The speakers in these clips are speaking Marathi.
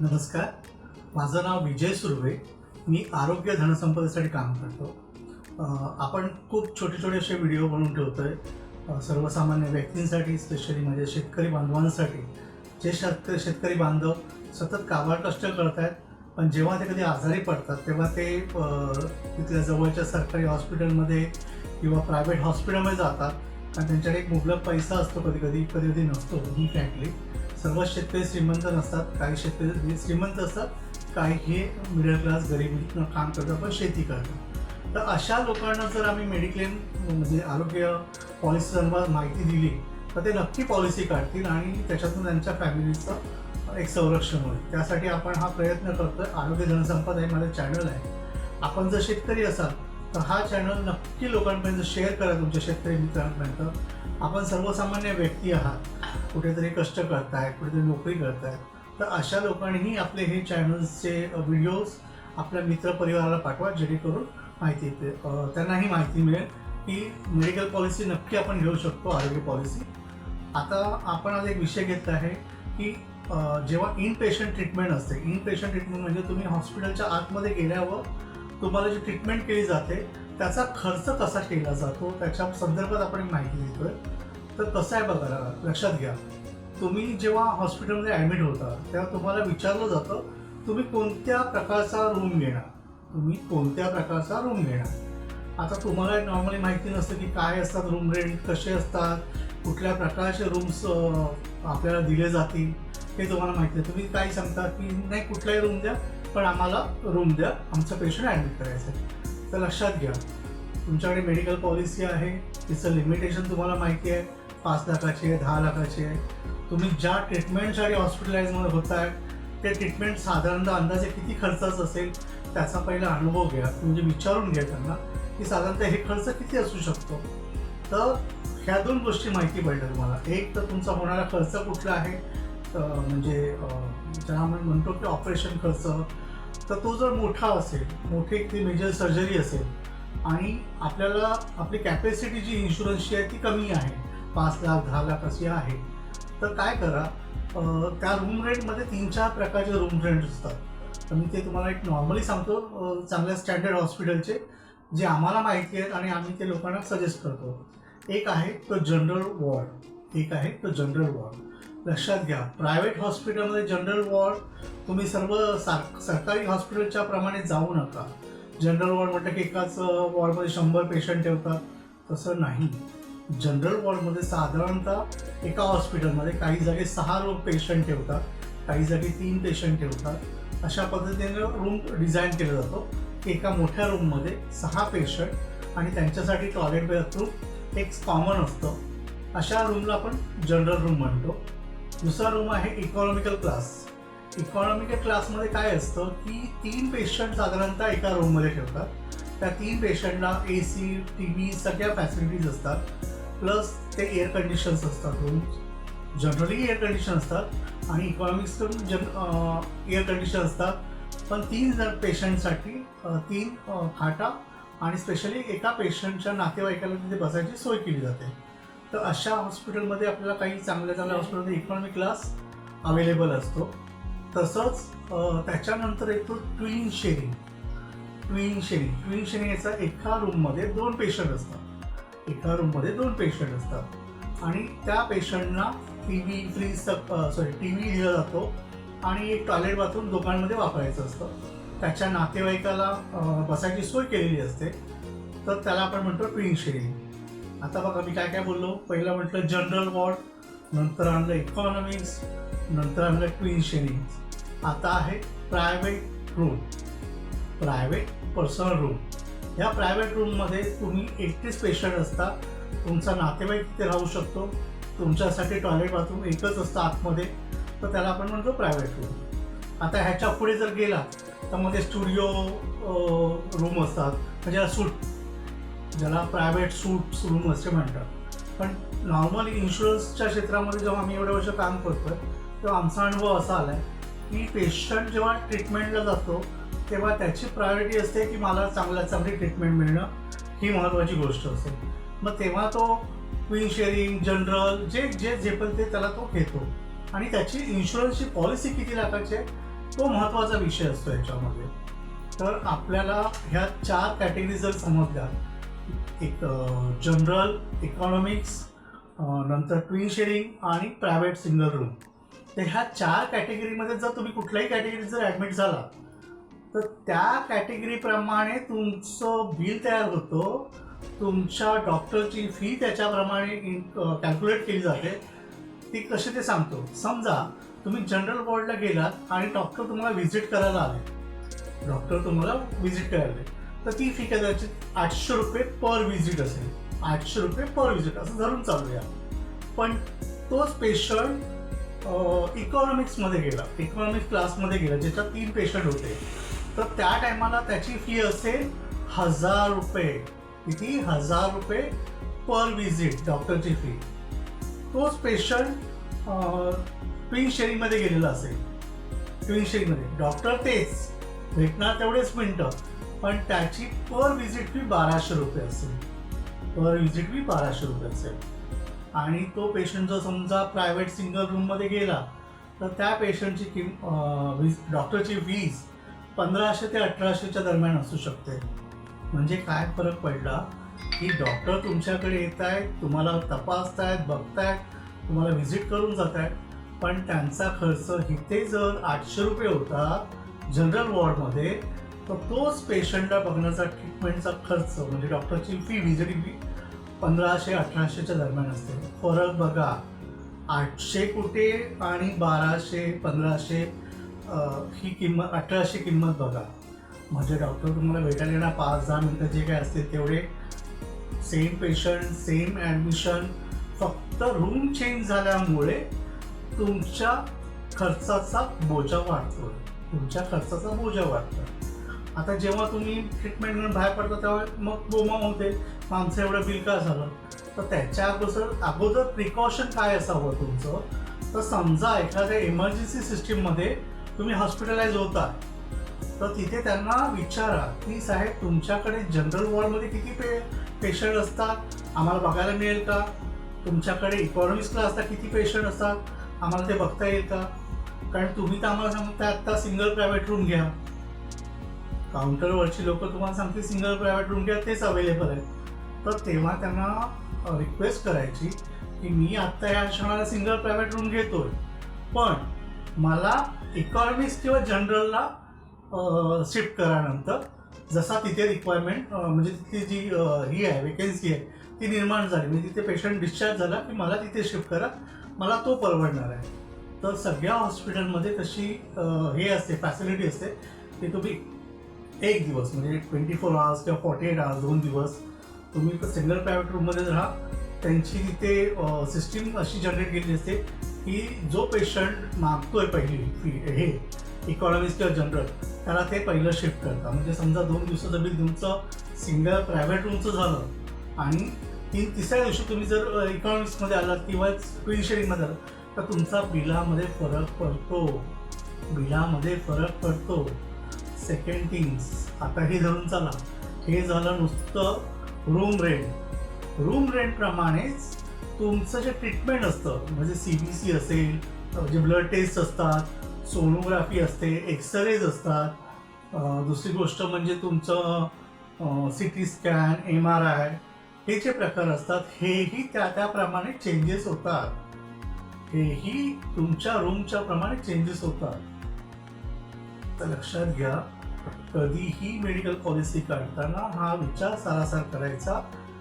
नमस्कार. माझं नाव विजय सुर्वे. मी आरोग्य धनसंपदेसाठी काम करतो. आपण खूप छोटे छोटे असे व्हिडिओ बनवून ठेवतो आहे सर्वसामान्य व्यक्तींसाठी स्पेशली म्हणजे शेतकरी बांधवांसाठी. जे शेत शेतकरी बांधव सतत काबाड कष्ट करत आहेत पण जेव्हा ते कधी आजारी पडतात तेव्हा ते तिथल्या जवळच्या सरकारी हॉस्पिटलमध्ये किंवा प्रायव्हेट हॉस्पिटलमध्ये जातात. आणि त्यांच्याकडे एक मुबलक पैसा असतो कधी कधी कधी कधी नसतो ही फ्रँकली सर्व शेतकरी श्रीमंत नसतात काही शेतकरी श्रीमंत असतात काही हे मिडल क्लास गरीब काम करतात पण शेती करतात. तर अशा लोकांना जर आम्ही मेडिक्लेम म्हणजे आरोग्य पॉलिसी संदर्भात माहिती दिली तर ते नक्की पॉलिसी काढतील आणि त्याच्यातून त्यांच्या फॅमिलीचं एक संरक्षण होईल. त्यासाठी आपण हा प्रयत्न करतोय. आरोग्य जनसंपदा हे माझं चॅनल आहे. आपण जर शेतकरी असाल तर हा चॅनल नक्की लोकांपर्यंत शेअर करा तुमच्या शेतकरी मित्रांपर्यंत. आपण सर्वसामान्य व्यक्ती आहात. कुठेतरी कष्ट करतायत कुठेतरी नोकरी करतायत तर अशा लोकांनीही आपले हे चॅनल्सचे व्हिडिओज आपल्या मित्रपरिवाराला पाठवा जेणेकरून माहिती येते. त्यांनाही माहिती मिळेल की मेडिकल पॉलिसी नक्की आपण घेऊ शकतो आरोग्य पॉलिसी आता आपण आज एक विषय घेतला आहे की जेव्हा इन पेशंट ट्रीटमेंट असते इन पेशंट ट्रीटमेंट म्हणजे तुम्ही हॉस्पिटलच्या आतमध्ये गेल्यावर तुम्हाला जी ट्रीटमेंट केली जाते त्याचा खर्च कसा केला जातो त्याच्या संदर्भात आपण माहिती देतोय. तर कसं आहे बघा लक्षात घ्या. तुम्ही जेव्हा हॉस्पिटलमध्ये ॲडमिट होता तेव्हा तुम्हाला विचारलं जातं तुम्ही कोणत्या प्रकारचा रूम घेणार? तुम्ही कोणत्या प्रकारचा रूम घेणार? आता तुम्हाला नॉर्मली माहिती नसतं की काय असतात रूम रेंट कसे असतात कुठल्या प्रकारचे रूम्स आपल्याला दिले जातील हे तुम्हाला माहिती आहे तुम्ही काय सांगता की नाही कुठलाही रूम द्या पण आम्हाला रूम द्या. आमचं पेशंट ॲडमिट करायचं आहे तर लक्षात घ्या. तुमच्याकडे मेडिकल पॉलिसी आहे. तिचं लिमिटेशन तुम्हाला माहिती आहे. पाच लाखाची आहे दहा लाखाची आहे. तुम्ही ज्या ट्रीटमेंटसाठी हॉस्पिटलाइजमध्ये होत आहे ते ट्रीटमेंट साधारणतः अंदाजे किती खर्चाचं असेल त्याचा पहिला अनुभव घ्या. म्हणजे विचारून घ्या त्यांना की साधारणतः हे खर्च किती असू शकतो. तर ह्या दोन गोष्टी माहिती पडल्या तुम्हाला. एक तर तुमचा होणारा खर्च कुठला आहे? म्हणजे ज्याला आपण म्हणतो की ऑपरेशन खर्च तर तो जर मोठा असेल मोठी ती मेजर सर्जरी असेल आणि आपल्याला आपली कॅपॅसिटी जी इन्शुरन्सची आहे ती कमी आहे पाच लाख दहा लाख अशी आहे तर काय करा त्या रूम रेंटमध्ये तीन चार प्रकारचे रूम रेंट असतात. तर मी ते तुम्हाला एक नॉर्मली सांगतो चांगल्या स्टँडर्ड हॉस्पिटलचे जे आम्हाला माहिती आहेत आणि आम्ही ते लोकांना सजेस्ट करतो. एक आहे तो जनरल वॉर्ड एक आहे तो जनरल वॉर्ड लक्षात घ्या. प्रायव्हेट हॉस्पिटलमध्ये जनरल वॉर्ड तुम्ही सर्व सा सरकारी हॉस्पिटलच्या प्रमाणे जाऊ नका. जनरल वॉर्ड म्हटलं की एकाच वॉर्डमध्ये शंभर पेशंट ठेवतात. तसं नाही. जनरल वॉर्डमध्ये साधारणतः एका हॉस्पिटलमध्ये काही जागी सहा लोक पेशंट ठेवतात काही जागी तीन पेशंट ठेवतात. अशा पद्धतीने रूम डिझाईन केला जातो. की एका मोठ्या रूममध्ये सहा पेशंट आणि त्यांच्यासाठी टॉयलेट बाथरूम एक कॉमन असतं. अशा रूमला आपण जनरल रूम म्हणतो. दुसरा रूम आहे इकॉनॉमिकल क्लास इकॉनॉमिकल क्लासमध्ये काय असतं की तीन पेशंट साधारणतः एका रूममध्ये ठेवतात. त्या तीन पेशंटला ए सी टी व्ही सगळ्या फॅसिलिटीज असतात. प्लस ते एअर कंडिशन्स असतात रूम जनरली एअर कंडिशन असतात आणि इकॉनॉमिक्स जन एअर कंडिशन असतात. पण तीन जण पेशंटसाठी तीन खाटा आणि स्पेशली एका पेशंटच्या नातेवाईकाला तिथे बसायची सोय केली जाते. तर अशा हॉस्पिटलमध्ये आपल्याला काही चांगल्या चांगल्या हॉस्पिटलमध्ये इकॉनॉमी क्लास अवेलेबल असतो. तसंच त्याच्यानंतर येतो twin sharing twin sharing twin sharing याचा एका रूममध्ये दोन पेशंट असतात. एका रूममध्ये दोन पेशंट असतात. आणि त्या पेशंटना T V fridge sorry T V दिला जातो आणि एक टॉयलेट बाथरूम दोघांमध्ये वापरायचं असतं. त्याच्या नातेवाईकाला बसायची सोय केलेली असते. तर त्याला आपण म्हणतो ट्विन शेअरिंग आता बघा मी काय काय बोललो? पहिलं म्हटलं जनरल वॉर्ड नंतर आणलं इकॉनॉमिक्स नंतर आणलं क्लीन शेअरिंग आता आहे private room private personal room ह्या प्रायव्हेट रूममध्ये तुम्ही एकटेच पेशंट असता तुमचा नातेवाईक तिथे राहू शकतो. तुमच्यासाठी टॉयलेट बाथरूम एकच असतं आतमध्ये. तर त्याला आपण म्हणतो प्रायव्हेट रूम आता ह्याच्या पुढे जर गेला तर मध्ये स्टुडिओ रूम असतात. म्हणजे सूट ज्याला प्रायव्हेट सूट रूम असे म्हणतात. पण नॉर्मल इन्शुरन्सच्या क्षेत्रामध्ये जेव्हा आम्ही एवढ्या वर्ष काम करतोय तेव्हा आमचा अनुभव असा आला आहे की पेशंट जेव्हा ट्रीटमेंटला जातो तेव्हा त्याची प्रायोरिटी असते की मला चांगल्यात चांगली ट्रीटमेंट मिळणं ही महत्त्वाची गोष्ट असते. मग तेव्हा तो क्वीन शेअरिंग जनरल जे जे जे पण ते त्याला तो घेतो. आणि त्याची इन्शुरन्सची पॉलिसी किती लाखाची आहे तो महत्त्वाचा विषय असतो याच्यामध्ये. तर आपल्याला ह्या चार कॅटेगरी जर समजल्या एक जनरल इकॉनॉमिक्स नंतर ट्विन शेअरिंग आणि प्रायव्हेट सिंगल रूम तर ह्या चार कॅटेगरीमध्ये जर तुम्ही कुठल्याही कॅटेगरीत जर ॲडमिट झाला तर त्या कॅटेगरीप्रमाणे तुमचं बिल तयार होतं. तुमच्या डॉक्टरची फी त्याच्याप्रमाणे कॅल्क्युलेट केली जाते. ती कशी ते सांगतो. समजा तुम्ही जनरल वॉर्डला गेलात आणि डॉक्टर तुम्हाला व्हिजिट करायला आले. डॉक्टर तुम्हाला व्हिजिट करायला आले. तर ती फी कदाचित आठशे रुपये पर व्हिजिट असेल. आठशे रुपये पर व्हिजिट असं धरून चालूया. पण तोच पेशंट इकॉनॉमिक्समध्ये गेला. इकॉनॉमिक्स क्लासमध्ये गेला ज्याच्यात तीन पेशंट होते. तर त्या टायमाला त्याची फी असेल हजार रुपये. किती? हजार रुपये पर व्हिजिट डॉक्टरची फी तोच पेशंट ट्विन शेअरिंगमध्ये गेलेला असेल. ट्विन शेअरिंगमध्ये डॉक्टर तेच. भेटणार तेवढेच मिनटं. पण त्याची पर व्हिजिट फी बाराशे रुपये असेल. पर व्हिजिट फी बाराशे रुपये असेल. आणि तो पेशंट जर समजा प्रायव्हेट सिंगल रूममध्ये गेला तर त्या पेशंटची किम वीज डॉक्टरची फीज पंधराशे ते अठराशेच्या दरम्यान असू शकते. म्हणजे काय फरक पडला? की डॉक्टर तुमच्याकडे येत आहेत तुम्हाला तपासतायत बघतायत तुम्हाला व्हिजिट करून जात आहेत पण त्यांचा खर्च इथे जर आठशे रुपये होता जनरल वॉर्डमध्ये तर तोच पेशंटला बघण्याचा ट्रीटमेंटचा खर्च म्हणजे डॉक्टरची फी विजरी फी पंधराशे अठराशेच्या दरम्यान असते. फरक बघा आठशे कुठे आणि बाराशे पंधराशे ही किंमत अठराशे किंमत बघा. म्हणजे डॉक्टर तुम्हाला भेटायला येणार पाच दहा मिनटं जे काय असतील तेवढे. सेम पेशंट सेम ॲडमिशन फक्त रूम चेंज झाल्यामुळे तुमच्या खर्चाचा बोजा वाढतो तुमच्या खर्चाचा बोजा वाढतो आता जेव्हा तुम्ही ट्रीटमेंट घेऊन बाहेर पडता तेव्हा मग बोमा होते. माणसं एवढं बिल का झालं. तर त्याच्या अगोदर अगोदर प्रिकॉशन काय असावं तुमचं? तर समजा एखाद्या इमर्जन्सी सिस्टीममध्ये तुम्ही हॉस्पिटलाइज होता. तर तिथे त्यांना विचारा की साहेब तुमच्याकडे जनरल वॉर्डमध्ये किती पे पेशंट असतात? आम्हाला बघायला मिळेल का? तुमच्याकडे इकॉनॉमिक्स क्लासला किती पेशंट असतात? आम्हाला ते बघता येईल का? कारण तुम्ही तर आम्हाला सांगता आत्ता सिंगल प्रायव्हेट रूम घ्या. काउंटरवरची लोक तुम्हाला सांगते सिंगल प्रायव्हेट रूम घ्या तेच अवेलेबल आहेत. तर तेव्हा त्यांना रिक्वेस्ट करायची की मी आत्ता या क्षणाला सिंगल प्रायव्हेट रूम घेतोय. पण मला इकॉनॉमिक्स किंवा जनरलला शिफ्ट करा नंतर जसा तिथे रिक्वायरमेंट म्हणजे तिथली जी ही आहे वेकेन्सी आहे ती निर्माण झाली. म्हणजे तिथे पेशंट डिस्चार्ज झाला की मला तिथे शिफ्ट करा मला तो परवडणार आहे. तर सगळ्या हॉस्पिटलमध्ये तशी हे असते फॅसिलिटी असते. की तुम्ही एक दिवस म्हणजे ट्वेंटी फोर आवर्स किंवा फॉर्टी एट आवर्स दोन दिवस तुम्ही सिंगल प्रायव्हेट रूममध्ये राहा. त्यांची तिथे सिस्टीम अशी जनरेट केली असते की जो पेशंट मागतोय पहिली फी हे इकॉनॉमिक्स किंवा जनरल त्याला ते पहिलं शिफ्ट करतात. म्हणजे समजा दोन दिवसाचं बिल तुमचं सिंगल प्रायव्हेट रूमचं झालं आणि तीन तिसऱ्या दिवशी तुम्ही जर इकॉनॉमिक्समध्ये आलात किंवा ट्विन शेअरिंगमध्ये आलात तर तुमचा बिलामध्ये फरक पडतो. बिलामध्ये फरक पडतो. सेकंड थिंग्स आता हे धरून चला. हे झालं नुसतं रूम रेंट रूम रेंटप्रमाणेच तुमचं जे ट्रीटमेंट असतं म्हणजे सी बी सी असेल जे ब्लड टेस्ट असतात सोनोग्राफी असते एक्सरेज असतात. दुसरी गोष्ट म्हणजे तुमचं C T scan M R I हे जे प्रकार असतात हेही त्या त्याप्रमाणे चेंजेस होतात. हेही तुमच्या रूमच्या प्रमाणे चेंजेस होतात. तर लक्षात घ्या कधीही मेडिकल पॉलिसी काढताना हा विचार सारासार करायचा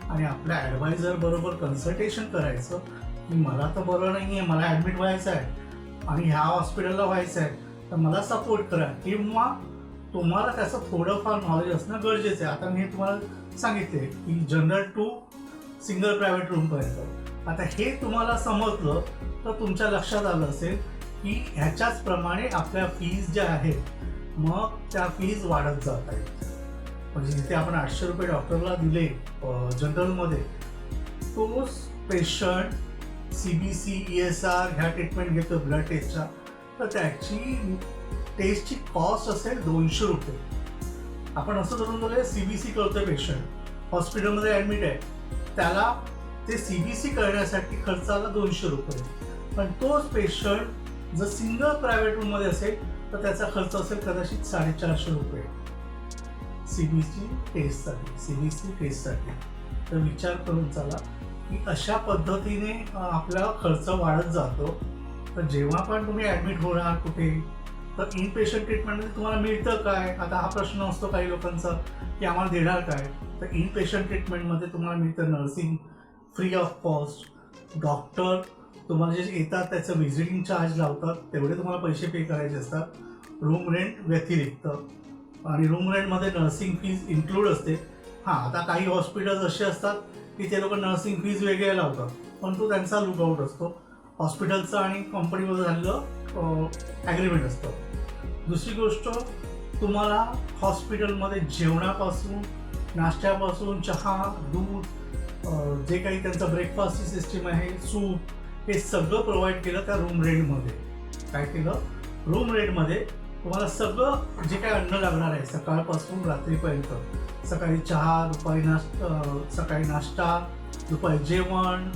आणि आपल्या ॲडवायझर बरोबर कन्सल्टेशन करायचं की मला तर बरं नाही आहे मला ॲडमिट व्हायचं आहे आणि ह्या हॉस्पिटलला व्हायचं आहे तर मला सपोर्ट करा किंवा तुम्हाला त्याचं थोडंफार नॉलेज असणं गरजेचं आहे. आता मी तुम्हाला सांगितले की जनरल टू सिंगल प्रायव्हेट रूमपर्यंत आता हे तुम्हाला समजलं तर तुमच्या लक्षात आलं असेल की ह्याच्याच प्रमाणे आपल्या फीज ज्या आहेत मग त्या फीज वाढत जात आहेत. म्हणजे जिथे आपण आठशे रुपये डॉक्टरला दिले जनरलमध्ये तोच patient C B C E S R ह्या ट्रीटमेंट घेतो ब्लड टेस्टच्या तर त्याची टेस्टची कॉस्ट असेल दोनशे रुपये. आपण असं करून झालं सी बी सी करतोय पेशंट हॉस्पिटलमध्ये ॲडमिट आहे. त्याला ते सी बी सी करण्यासाठी खर्च आला दोनशे रुपये. पण तोच पेशंट जर सिंगल प्रायव्हेट रूममध्ये असेल तर त्याचा खर्च असेल कदाचित साडेचारशे रुपये. सी बी टेस्टसाठी सी बी टेस्टसाठी तर विचार करून चला की अशा पद्धतीने आपला खर्च वाढत जातो. तर जेव्हा पण तुम्ही ॲडमिट होणार कुठे तर इन पेशंट ट्रीटमेंटमध्ये तुम्हाला मिळतं काय? आता हा प्रश्न असतो काही लोकांचा की आम्हाला देणार काय? तर इन पेशंट ट्रीटमेंटमध्ये तुम्हाला मिळतं nursing free of cost doctor तुम्हाला जे येतात त्याचं व्हिजिटिंग चार्ज लावतात तेवढे तुम्हाला पैसे पे करायचे असतात. रूम रेंट व्यतिरिक्त. आणि रूम रेंटमध्ये नर्सिंग फीज इन्क्लूड असते. हां आता काही हॉस्पिटल्स असे असतात की ते लोक नर्सिंग फीज वेगळे लावतात पण तो त्यांचा लुकआउट असतो. हॉस्पिटलचं आणि कंपनीमध्ये झालेलं ॲग्रीमेंट असतं. दुसरी गोष्ट तुम्हाला हॉस्पिटलमध्ये जेवणापासून नाश्त्यापासून चहा दूध जे काही त्यांचं ब्रेकफास्टची सिस्टीम आहे सूप हे सगळं प्रोव्हाइड केलं त्या रूम रेंटमध्ये काय केलं? रूम रेंटमध्ये तुम्हाला सगळं जे काय अन्न लागणार आहे सकाळपासून रात्रीपर्यंत. सकाळी चहा दुपारी नाश्ता सकाळी नाश्ता दुपारी जेवण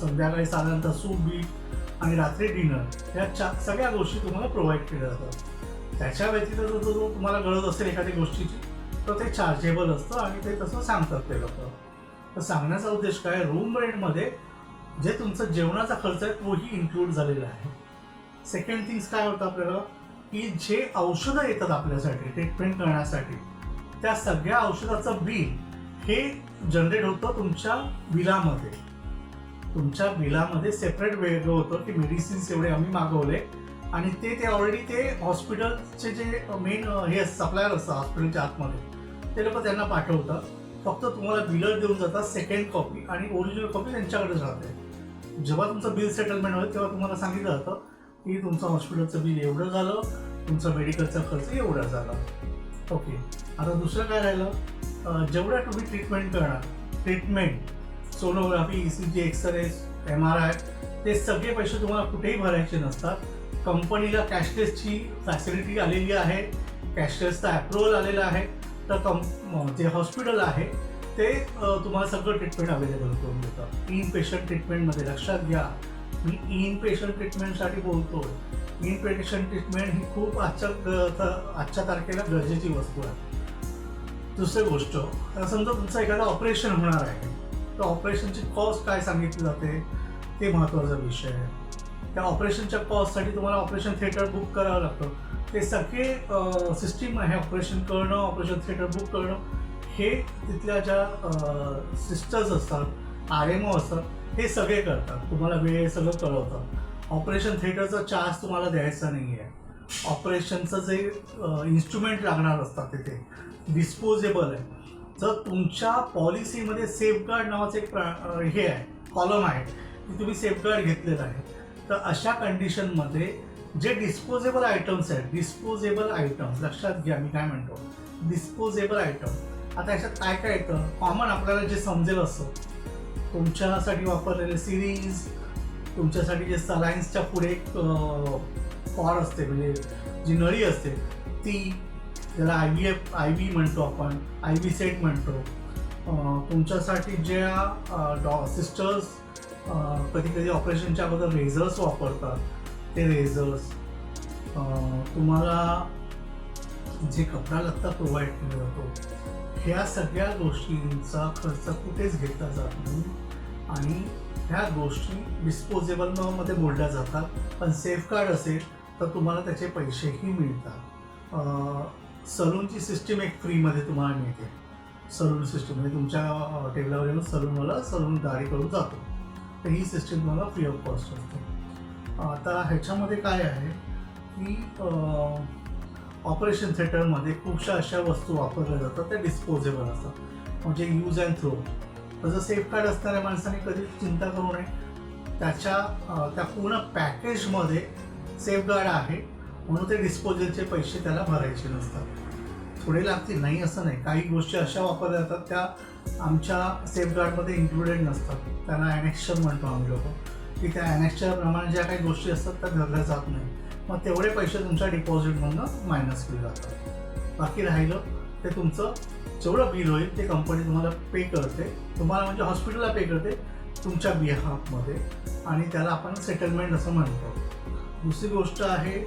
संध्याकाळी साधारणतः सूप बीट आणि रात्री डिनर या चा सगळ्या गोष्टी तुम्हाला प्रोव्हाइड केल्या जातात. त्याच्या व्यतिरिक्त जर तुम्हाला गरज असेल एखाद्या गोष्टीची तर ते चार्जेबल असतं आणि ते तसं सांगतात ते लोक. तर सांगण्याचा उद्देश काय? रूम रेंटमध्ये जे तुमचं जेवणाचा खर्च आहे तोही इन्क्लूड झालेला आहे. सेकंड थिंग्स काय होतं आपल्याला? की जे औषधं येतात आपल्यासाठी ट्रीटमेंट करण्यासाठी त्या सगळ्या औषधाचं बिल हे जनरेट होतं तुमच्या बिलामध्ये. तुमच्या बिलामध्ये सेपरेट वेगळं होतं की मेडिसिन्स एवढे आम्ही मागवले आणि ते ते ऑलरेडी ते हॉस्पिटलचे जे मेन हे सप्लायर असतं हॉस्पिटलच्या आतमध्ये ते लोक त्यांना पाठवतात. फक्त तुम्हाला बिलर देऊन जातात सेकंड कॉपी आणि ओरिजिनल कॉपी त्यांच्याकडेच राहते. जेव्हा तुमचं बिल सेटलमेंट होईल तेव्हा तुम्हाला सांगितलं जातं की तुमचं हॉस्पिटलचं बिल एवढं झालं तुमचं मेडिकलचा खर्च एवढा झाला. ओके आता दुसरं काय राहिलं? जेवढ्या तुम्ही ट्रीटमेंट करणार treatment sonography E C G x-ray M R I ते सगळे पैसे तुम्हाला कुठेही भरायचे नसतात. कंपनीला कॅशलेसची फॅसिलिटी आलेली आहे कॅशलेसचा अप्रुव्हल आलेला आहे. तर कं जे हॉस्पिटल आहे ते तुम्हाला सगळं ट्रीटमेंट अवेलेबल करून देतं इन पेशंट ट्रीटमेंटमध्ये लक्षात घ्या. मी इन पेशंट ट्रीटमेंटसाठी बोलतो इन पेशंट ट्रीटमेंट ही खूप आजच्या आजच्या तारखेला गरजेची वस्तू आहे. दुसरी गोष्ट समजा तुमचं एखादं ऑपरेशन होणार आहे. तर ऑपरेशनची कॉस्ट काय सांगितली जाते ते महत्त्वाचा विषय आहे. त्या ऑपरेशनच्या कॉस्टसाठी तुम्हाला ऑपरेशन थिएटर बुक करावं लागतं. ते सगळे सिस्टीम आहे ऑपरेशन करणं ऑपरेशन थिएटर बुक करणं. हे तिथल्या ज्या सिस्टर्स असतात आर एम ओ असतात हे सगळे करतात. तुम्हाला वेळ सगळं कळवतात. ऑपरेशन थिएटरचा चार्ज तुम्हाला द्यायचा नाही आहे ऑपरेशनचं जे इन्स्ट्रुमेंट लागणार असतात तिथे डिस्पोजेबल आहे. जर तुमच्या पॉलिसीमध्ये सेफगार्ड नावाचं एक प्रा- हे आहे कॉलम आहे की तुम्ही सेफगार्ड घेतलेलं आहे तर अशा कंडिशनमध्ये जे डिस्पोजेबल आयटम्स आहेत डिस्पोजेबल आयटम्स लक्षात घ्या मी काय म्हणतो. डिस्पोजेबल आयटम आता याच्यात काय काय येतं? कॉमन आपल्याला जे समजेल असं. तुमच्यासाठी वापरलेले सिरीज तुमच्यासाठी जे सलाईन्सच्या पुढे कॉड असते म्हणजे जी नळी असते ती त्याला I V F I V म्हणतो आपण आय व्ही सेट म्हणतो. तुमच्यासाठी ज्या डॉ सिस्टर्स कधी कधी ऑपरेशनच्या अगोदर रेझर्स वापरतात. ते रेझर्स तुम्हाला जे कपडा लत्ता प्रोव्हाइड केला जातो. ह्या सगळ्या गोष्टींचा खर्च कुठेच घेतला जात नाही. आणि ह्या गोष्टी डिस्पोजेबलमध्ये मोडल्या जातात. पण सेफगार्ड असेल तर तुम्हाला त्याचे पैसेही मिळतात. सलूनची सिस्टीम एक फ्रीमध्ये तुम्हाला मिळते. सलून सिस्टीम म्हणजे तुमच्या टेबलावर येऊन सलूनवाला सलून गाडी करून जातो. तर ही सिस्टीम तुम्हाला फ्री ऑफ कॉस्ट असते. आता ह्याच्यामध्ये काय आहे की ऑपरेशन थिएटरमध्ये खूपशा अशा वस्तू वापरल्या जातात त्या डिस्पोजेबल असतात. म्हणजे यूज अँड थ्रो तसं सेफगार्ड असणाऱ्या माणसाने कधीच चिंता करू नये. त्याच्या त्या पूर्ण पॅकेजमध्ये सेफगार्ड आहे म्हणून ते डिस्पोजलचे पैसे त्याला भरायचे नसतात. थोडे लागतील नाही असं नाही. काही गोष्टी अशा वापरल्या जातात त्या आमच्या सेफगार्डमध्ये इन्क्लुडेड नसतात. त्यांना ॲनेक्शन म्हणतो आम्ही लोक. की त्या ॲनेक्शनप्रमाणे ज्या काही गोष्टी असतात त्या धरल्या जात नाही मग तेवढे पैसे तुमच्या डिपॉझिटमधनं मायनस केले जातात. बाकी राहिलं ते तुमचं जेवढं बिल होईल ते कंपनी तुम्हाला पे करते. तुम्हाला म्हणजे हॉस्पिटलला पे करते तुमच्या बिहाफमध्ये आणि त्याला आपण सेटलमेंट असं म्हणतो. दुसरी गोष्ट आहे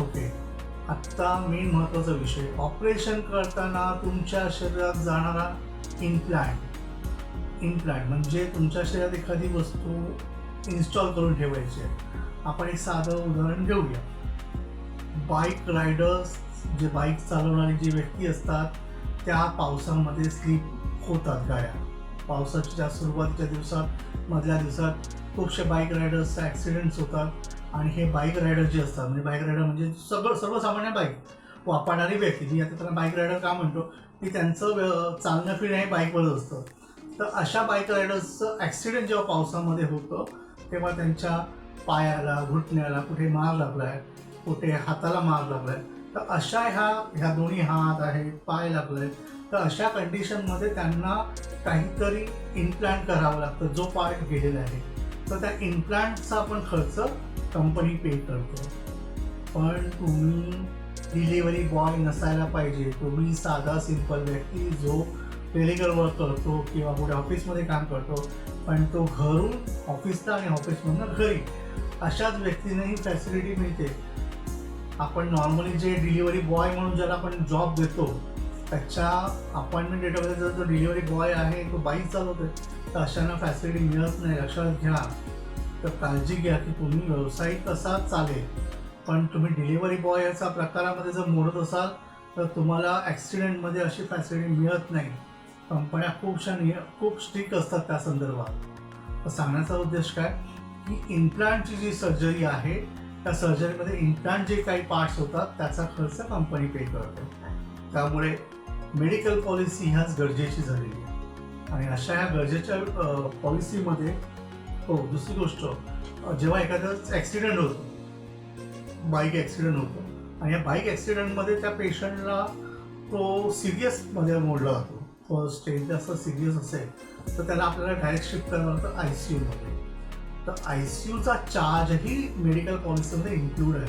ओके. आत्ता मेन महत्त्वाचा विषय. ऑपरेशन करताना तुमच्या शरीरात जाणारा इम्प्लांट इम्प्लांट म्हणजे तुमच्या शरीरात एखादी वस्तू इन्स्टॉल करून ठेवायची आहे. आपण एक साधं उदाहरण घेऊया. बाईक रायडर्स जे बाईक चालवणारी जी व्यक्ती असतात त्या पावसामध्ये स्लीप होतात गाड्या. पावसाच्या सुरुवातीच्या दिवसात मधल्या दिवसात खूपशे बाईक रायडर्सचे ॲक्सिडेंट्स होतात. आणि हे बाईक रायडर जे असतात म्हणजे बाईक रायडर म्हणजे सगळं सर्वसामान्य बाईक वापरणारी व्यक्ती. मी आता त्यांना बाईक रायडर का म्हणतो? की त्यांचं चालणं फिरणं हे बाईकवरच असतं. तर अशा बाईक रायडर्सचं ॲक्सिडेंट जेव्हा पावसामध्ये होतं तेव्हा त्यांच्या पायाला घुटण्याला कुठे मार लागला आहे कुठे हाताला मार लागला आहे तर अशा ह्या ह्या दोन्ही हात आहेत पाय लागले तर अशा कंडिशनमध्ये त्यांना काहीतरी इम्प्लांट करावं लागतं जो पार्ट गेलेला आहे. तर त्या इम्प्लांटचा आपण खर्च कंपनी पे करतो. पण तुम्ही डिलिव्हरी बॉय नसायला पाहिजे. तुम्ही साधा सिंपल व्यक्ती जो टेलिकल वर्क करतो किंवा कुठे ऑफिसमध्ये काम करतो पण तो घरून ऑफिसला आणि ऑफिसमधनं घरी अशाच व्यक्तींनाही फॅसिलिटी मिळते. आपण नॉर्मली जे डिलिव्हरी बॉय म्हणून ज्याला आपण जॉब देतो त्याच्या अपॉइंटमेंट डेटामध्ये जर तो डिलिव्हरी बॉय आहे तो बाईक चालवतोय तर अशांना फॅसिलिटी मिळत नाही. लक्षात घ्या. तर काळजी घ्या की तुम्ही व्यवसाय कसा चालेल. पण तुम्ही डिलिव्हरी बॉय याचा प्रकारामध्ये जर मोडत असाल तर तुम्हाला ॲक्सिडेंटमध्ये अशी फॅसिलिटी मिळत नाही. कंपन्या खूपशा निय खूप स्ट्रिक्ट असतात त्या संदर्भात. तर सांगण्याचा उद्देश काय? की इम्प्लांटची जी सर्जरी आहे त्या सर्जरीमध्ये इम्प्लांट जे काही पार्ट्स होतात त्याचा खर्च कंपनी पे करते. त्यामुळे मेडिकल पॉलिसी ह्याच गरजेची झालेली आहे. आणि अशा ह्या गरजेच्या पॉलिसीमध्ये हो दुसरी गोष्ट जेव्हा एखादं ॲक्सिडेंट होतो बाईक ॲक्सिडेंट होतो आणि या बाईक ॲक्सिडेंटमध्ये त्या पेशंटला तो सिरियसमध्ये मोडला जातो. फर्स्ट स्टेज जास्त सिरियस असेल तर त्याला आपल्याला डायरेक्ट शिफ्ट करावं लागतं आय सी यूमध्ये तर आय सी यूचा चार्जही मेडिकल पॉलिसीमध्ये इन्क्लूड आहे.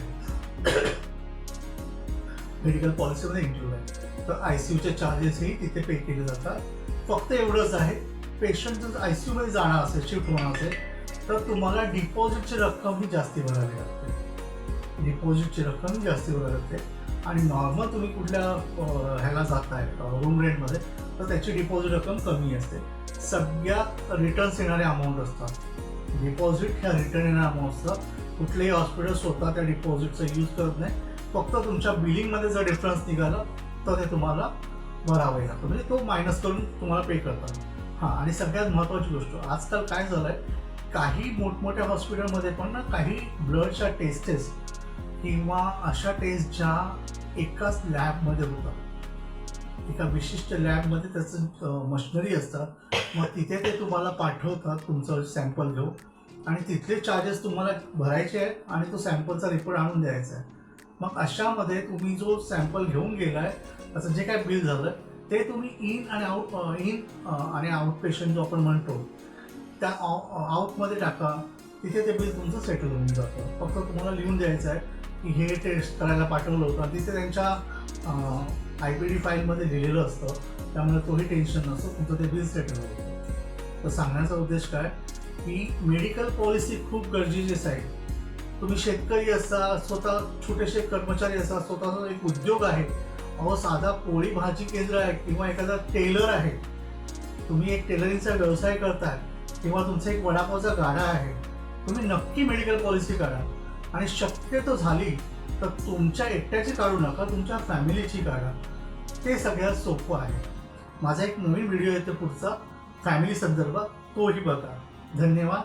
मेडिकल पॉलिसीमध्ये इन्क्लूड आहे. तर आय सी यूचे चार्जेसही तिथे पे केले जातात. फक्त एवढंच आहे पेशंट जर आय सी यूमध्ये जाणार असेल शिफ्ट होणार असेल तर तुम्हाला डिपॉझिटची रक्कम ही जास्ती भरावी लागते. डिपॉझिटची रक्कम जास्ती भरावी लागते. आणि नॉर्मल तुम्ही कुठल्या ह्याला जाताय रूम रेंटमध्ये तर त्याची डिपॉझिट रक्कम कमी असते. सगळ्या रिटर्न्स येणारे अमाऊंट असतात. डिपॉझिट ह्या रिटर्न येणाऱ्या अमाऊंट असतात कुठलेही हॉस्पिटल स्वतः त्या डिपॉझिटचा यूज करत नाही. फक्त तुमच्या बिलिंगमध्ये जर डिफरन्स निघाला तर ते तुम्हाला भरावे लागतं म्हणजे तो मायनस करून तुम्हाला पे करतात. हां आणि सगळ्यात महत्त्वाची गोष्ट आजकाल काय झालं आहे काही मोठमोठ्या हॉस्पिटलमध्ये पण ना काही ब्लडच्या टेस्टेस किंवा अशा टेस्ट ज्या एकाच लॅबमध्ये होतात. एका विशिष्ट लॅबमध्ये त्याचं मशिनरी असतात मग तिथे ते तुम्हाला पाठवतात तुमचं सॅम्पल घेऊन. आणि तिथले चार्जेस तुम्हाला भरायचे आहेत आणि तो सॅम्पलचा रिपोर्ट आणून द्यायचा आहे. मग अशामध्ये तुम्ही जो सॅम्पल घेऊन गेला आहे त्याचं जे काय बिल झालं ते तुम्ही इन आणि आउट इन आणि आउट पेशंट जो आपण म्हणतो त्या आउटमध्ये टाका. तिथे ते बिल तुमचं सेटल होऊन जातं. फक्त तुम्हाला लिहून द्यायचं आहे की हे टेस्ट करायला पाठवलं होतं. तिथे त्यांच्या आय पी डी फाईलमध्ये लिहिलेलं असतं त्यामुळे तोही टेन्शन नसतं तुमचं ते बिल सेटल होतं. तर सांगण्याचा उद्देश काय? की मेडिकल पॉलिसी खूप गरजेचीच आहे तुम्ही शेतकरी असा स्वतः छोटेसे कर्मचारी असा स्वतःचा एक उद्योग आहे. अहो साधा पोळी भाजी केंद्र आहे किंवा एखादा टेलर आहे. तुम्ही एक टेलरिंगचा व्यवसाय करताय किंवा तुमचा एक वडापावचा गाडा आहे तुम्ही नक्की मेडिकल पॉलिसी काढा आणि शक्यतो झाली तर तुमच्या एकट्याची काढू नका तुमच्या फॅमिलीची काढा. ते सगळ्यात सोपं आहे. माझा एक नवीन व्हिडिओ येतो पुढचा. फॅमिली संदर्भात तोही बघा. धन्यवाद.